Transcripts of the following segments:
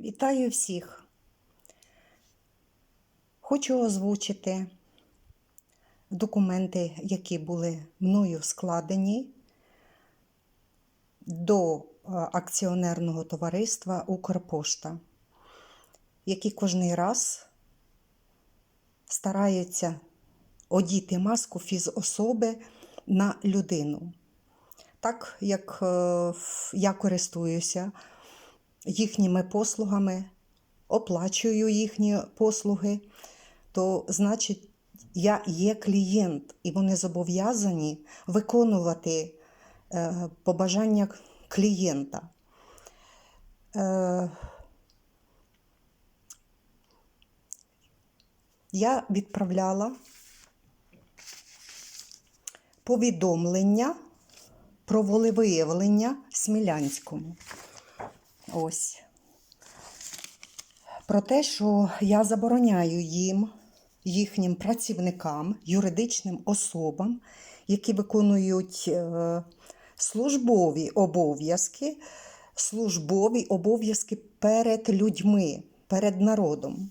Вітаю всіх. Хочу озвучити документи, які були мною складені до е, акціонерного товариства Укрпошта, які кожний раз стараються одіти маску фізособи на людину. Так як е, я користуюся їхніми послугами, оплачую їхні послуги, то значить я є клієнт, і вони зобов'язані виконувати е, побажання клієнта. Е, я відправляла повідомлення про волевиявлення Смілянському. Ось. Про те, що я забороняю їм, їхнім працівникам, юридичним особам, які виконують е, службові обов'язки, службові обов'язки перед людьми, перед народом.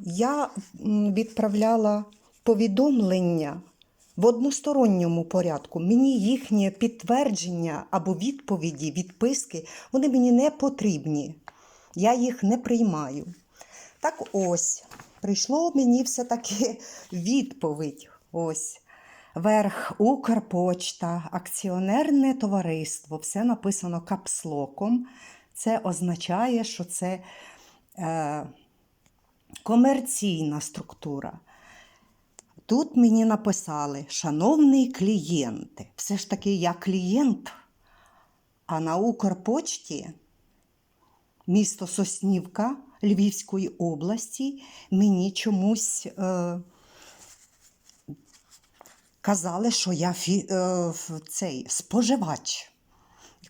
Я відправляла повідомлення в односторонньому порядку. Мені їхнє підтвердження або відповіді, відписки, вони мені не потрібні. Я їх не приймаю. Так ось, прийшло мені все-таки відповідь. Ось. Верх Укрпочта, акціонерне товариство, все написано капслоком. Це означає, що це е, комерційна структура. Тут мені написали, шановний клієнте, все ж таки я клієнт, а на Укрпочті місто Соснівка Львівської області мені чомусь е, казали, що я фі, е, цей споживач.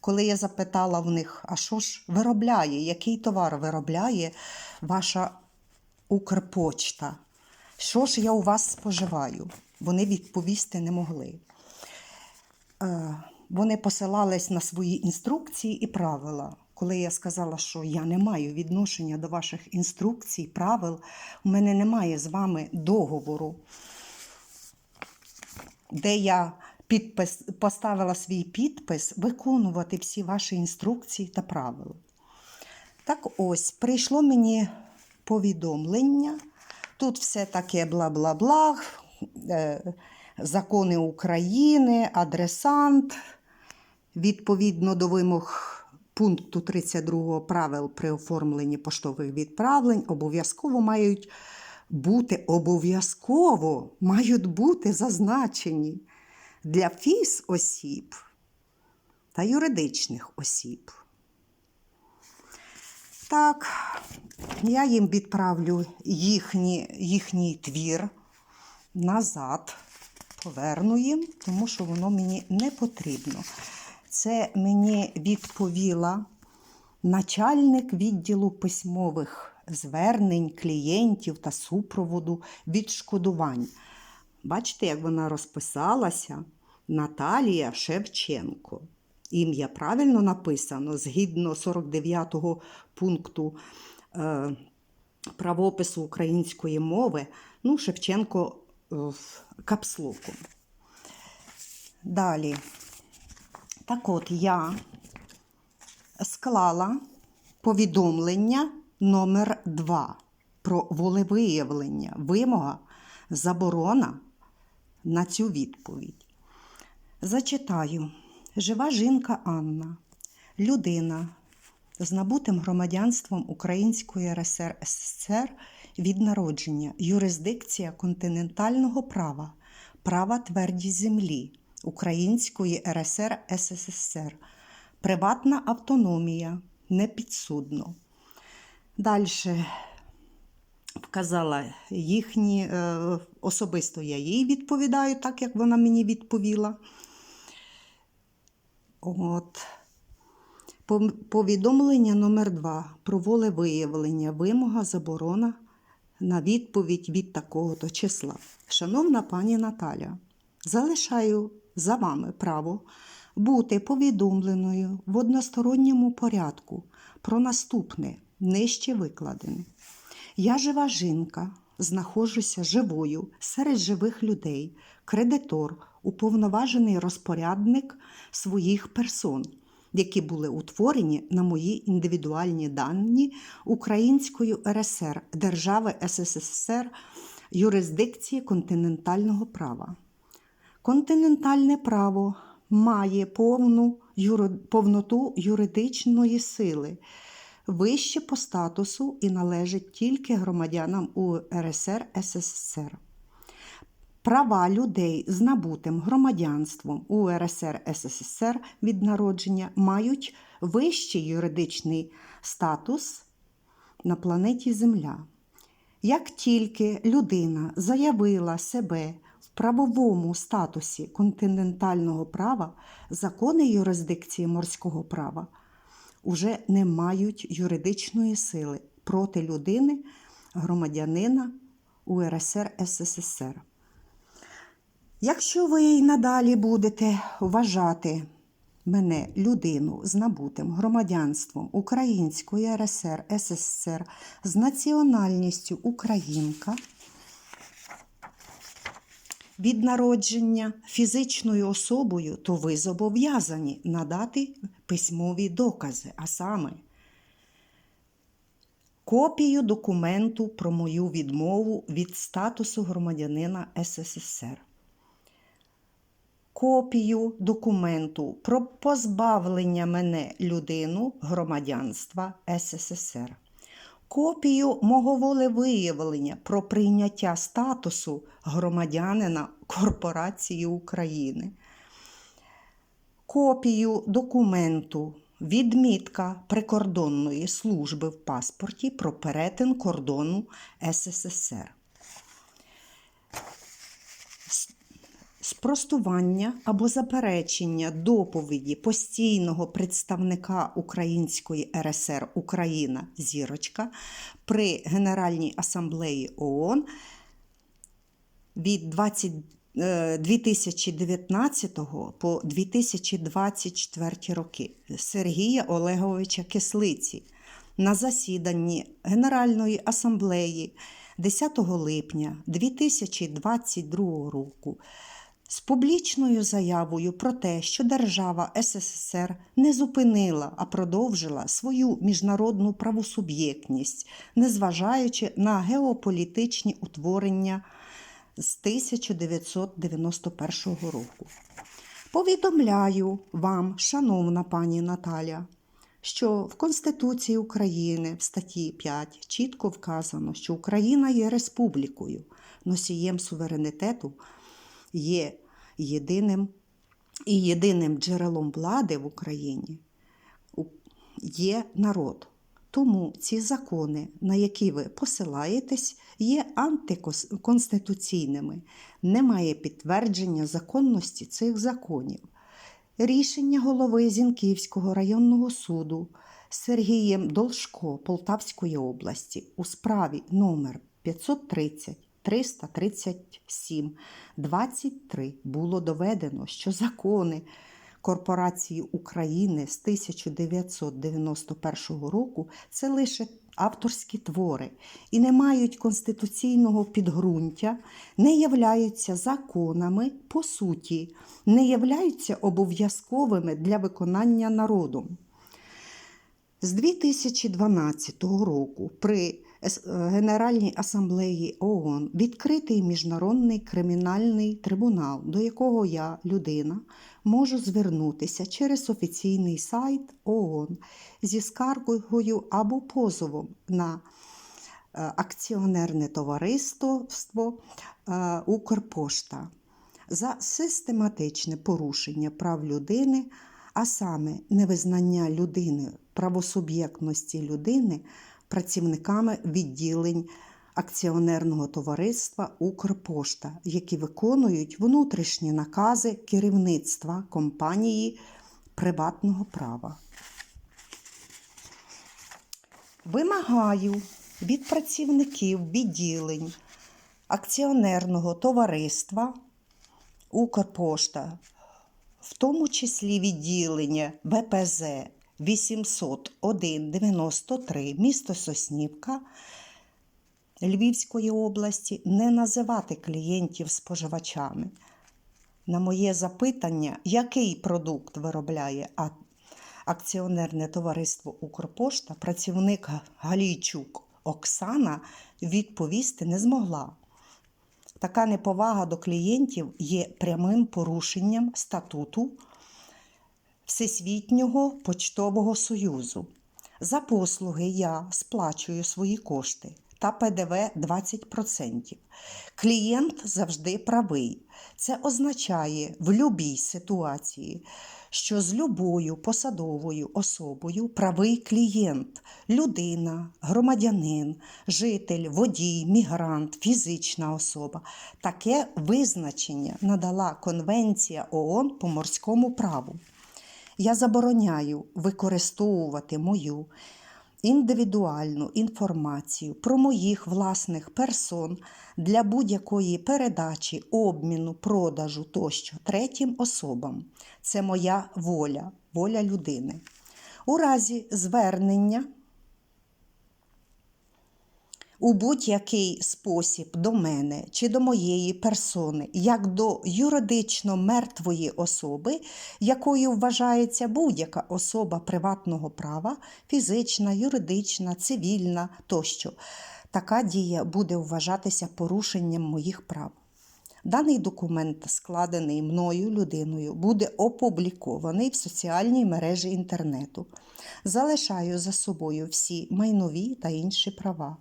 Коли я запитала в них, а що ж виробляє, який товар виробляє ваша Укрпочта? Що ж я у вас споживаю? Вони відповісти не могли. Е, Вони посилались на свої інструкції і правила. Коли я сказала, що я не маю відношення до ваших інструкцій, правил, у мене немає з вами договору, де я підпис, поставила свій підпис виконувати всі ваші інструкції та правила. Так ось, прийшло мені повідомлення. Тут все таке бла-бла-бла, е, закони України, адресант, відповідно до вимог пункту 32 правил при оформленні поштових відправлень, обов'язково мають бути обов'язково мають бути зазначені для фіз осіб та юридичних осіб. Так, я їм відправлю їхні, їхній твір назад, поверну їм, тому що воно мені не потрібно. Це мені відповіла начальник відділу письмових звернень клієнтів та супроводу відшкодувань. Бачите, як вона розписалася Наталія Шевченко. Ім'я правильно написано згідно 49 пункту правопису української мови. Ну, Шевченко е, в капслоком. Далі. Так от я склала повідомлення номер 2 про волевиявлення, вимога, заборона на цю відповідь. Зачитаю. Жива жінка Анна, людина з набутим громадянством Української РСР СССР від народження, юрисдикція континентального права, права твердість землі Української РСР СССР, приватна автономія, непідсудно. Далі вказала їхні, е, особисто я їй відповідаю, так як вона мені відповіла. От. Повідомлення номер 2 про волевиявлення, вимога, заборона на відповідь від такого-то числа. Шановна пані Наталя, залишаю за вами право бути повідомленою в односторонньому порядку про наступне нижче викладене. Я жива жінка, знаходжуся живою серед живих людей, кредитор, уповноважений розпорядник своїх персон, які були утворені на мої індивідуальні дані Українською РСР, Держави СССР, юрисдикції континентального права. Континентальне право має повну юри- повноту юридичної сили, вище по статусу і належить тільки громадянам УРСР СССР. Права людей з набутим громадянством УРСР СССР від народження мають вищий юридичний статус на планеті Земля. Як тільки людина заявила себе в правовому статусі континентального права, закони юрисдикції морського права уже не мають юридичної сили проти людини, громадянина УРСР СССР. Якщо ви й надалі будете вважати мене людину з набутим громадянством Української РСР СССР з національністю Українка від народження фізичною особою, то ви зобов'язані надати письмові докази, а саме копію документу про мою відмову від статусу громадянина СССР копію документу про позбавлення мене людину громадянства СССР, копію мого волевиявлення про прийняття статусу громадянина Корпорації України, копію документу відмітка прикордонної служби в паспорті про перетин кордону СССР. Спростування або заперечення доповіді постійного представника Української РСР Україна Зірочка при Генеральній асамблеї ООН від 20, е, 2019 по 2024 роки Сергія Олеговича Кислиці на засіданні Генеральної асамблеї 10 липня 2022 року з публічною заявою про те, що держава СССР не зупинила, а продовжила свою міжнародну правосуб'єктність, незважаючи на геополітичні утворення з 1991 року. Повідомляю вам, шановна пані Наталя, що в Конституції України в статті 5 чітко вказано, що Україна є республікою, носієм суверенітету є єдиним і єдиним джерелом влади в Україні є народ. Тому ці закони, на які ви посилаєтесь, є антиконституційними. Немає підтвердження законності цих законів. Рішення голови Зінківського районного суду Сергієм Должко Полтавської області у справі номер 530 337 23 було доведено, що закони Корпорації України з 1991 року це лише авторські твори і не мають конституційного підґрунтя, не являються законами по суті, не являються обов'язковими для виконання народом. З 2012 року при Генеральній асамблеї ООН відкритий міжнародний кримінальний трибунал, до якого я, людина, можу звернутися через офіційний сайт ООН зі скаргою або позовом на е, акціонерне товариство е, Укрпошта за систематичне порушення прав людини, а саме невизнання людини правосуб'єктності людини працівниками відділень акціонерного товариства Укрпошта, які виконують внутрішні накази керівництва компанії приватного права. Вимагаю від працівників відділень акціонерного товариства Укрпошта в тому числі відділення ВПЗ 801-93 місто Соснівка Львівської області, не називати клієнтів споживачами. На моє запитання, який продукт виробляє акціонерне товариство Укрпошта, працівник Галійчук Оксана відповісти не змогла. Така неповага до клієнтів є прямим порушенням статуту Всесвітнього почтового союзу. За послуги я сплачую свої кошти та ПДВ 20%. Клієнт завжди правий. Це означає в будь-якій ситуації, що з любою посадовою особою правий клієнт, людина, громадянин, житель, водій, мігрант, фізична особа. Таке визначення надала Конвенція ООН по морському праву. Я забороняю використовувати мою індивідуальну інформацію про моїх власних персон для будь-якої передачі, обміну, продажу тощо третім особам. Це моя воля, воля людини. У разі звернення у будь-який спосіб до мене чи до моєї персони, як до юридично мертвої особи, якою вважається будь-яка особа приватного права, фізична, юридична, цивільна тощо. Така дія буде вважатися порушенням моїх прав. Даний документ, складений мною людиною, буде опублікований в соціальній мережі інтернету. Залишаю за собою всі майнові та інші права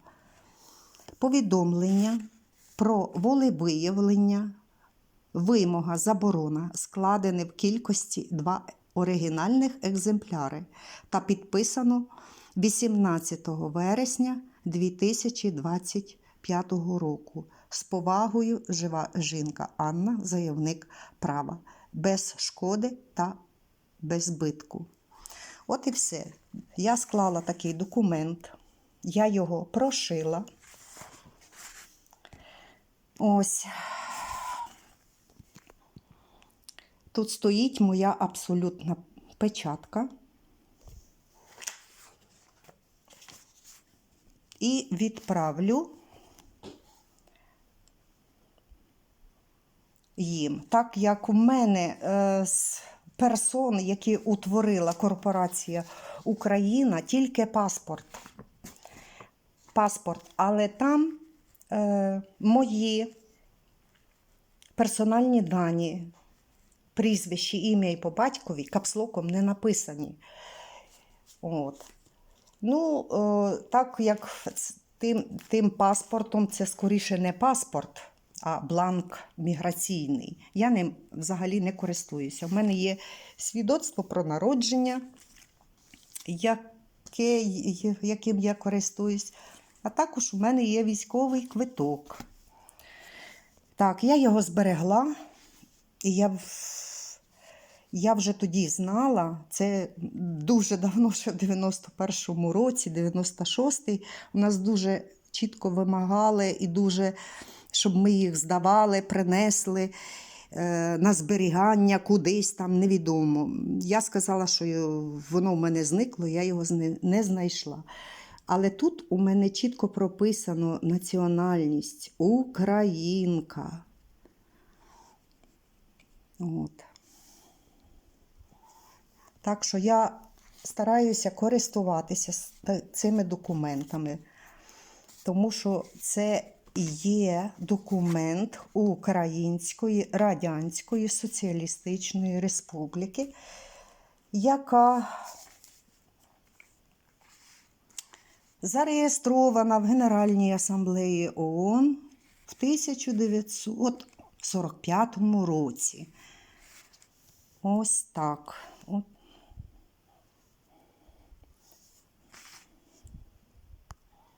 повідомлення про волевиявлення, вимога, заборона складені в кількості два оригінальних екземпляри та підписано 18 вересня 2025 року. З повагою жива жінка Анна, заявник права, без шкоди та без збитку. От і все. Я склала такий документ, я його прошила. Ось. Тут стоїть моя абсолютна печатка. І відправлю їм. Так як у мене е, з персон, які утворила корпорація Україна, тільки паспорт. Паспорт, але там е, мої персональні дані, прізвище, ім'я і по батькові капслоком не написані. От. Ну, е, так як тим, тим паспортом це скоріше не паспорт, а бланк міграційний. Я ним взагалі не користуюся. У мене є свідоцтво про народження, яке, яким я користуюсь. А також у мене є військовий квиток. Так, я його зберегла, і я, я вже тоді знала, це дуже давно, ще в 91-му році, 96-й, у нас дуже чітко вимагали і дуже, щоб ми їх здавали, принесли е, на зберігання кудись там невідомо. Я сказала, що воно в мене зникло, я його не знайшла. Але тут у мене чітко прописано національність Українка. От. Так що я стараюся користуватися цими документами, тому що це є документ Української Радянської Соціалістичної Республіки, яка зареєстрована в Генеральній асамблеї ООН в 1945 році. Ось так.